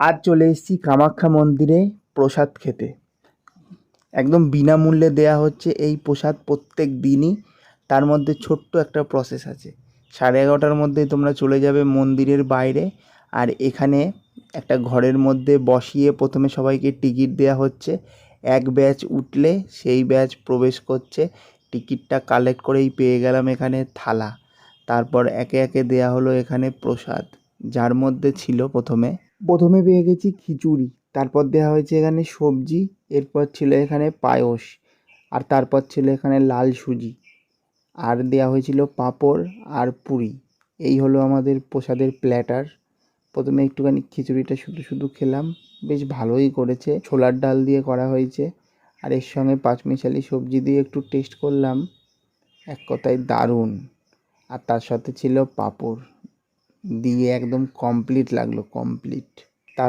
আজ চলে এসেছি কামাখ্যা মন্দিরে প্রসাদ খেতে। একদম বিনামূল্যে দেয়া হচ্ছে এই প্রসাদ প্রত্যেক দিনই। তার মধ্যে ছোট্ট একটা প্রসেস আছে। সাড়ে এগারোটার মধ্যে তোমরা চলে যাবে মন্দিরের বাইরে আর এখানে একটা ঘরের মধ্যে বসিয়ে প্রথমে সবাইকে টিকিট দেওয়া হচ্ছে। এক ব্যাচ উঠলে সেই ব্যাচ প্রবেশ করছে। টিকিটটা কালেক্ট করেই পেয়ে গেলাম এখানে থালা। তারপর একে একে দেয়া হলো এখানে প্রসাদ। যার মধ্যে ছিল প্রথমে প্রথমে পেয়ে গেছি খিচুড়ি, তারপর দেওয়া হয়েছে এখানে সবজি, এরপর ছিল এখানে পায়স, আর তারপর ছিল এখানে লাল সুজি, আর দেওয়া হয়েছিল পাঁপড় আর পুরি। এই হলো আমাদের প্রসাদের প্ল্যাটার। প্রথমে একটুখানি খিচুড়িটা শুধু শুধু খেলাম, বেশ ভালোই করেছে। ছোলার ডাল দিয়ে করা হয়েছে, আর এর সঙ্গে পাঁচমিশালি সবজি দিয়ে একটু টেস্ট করলাম। এক কথায় দারুণ। আর তার সাথে ছিল পাঁপড়। দিয়ে একদম কমপ্লিট লাগল কমপ্লিট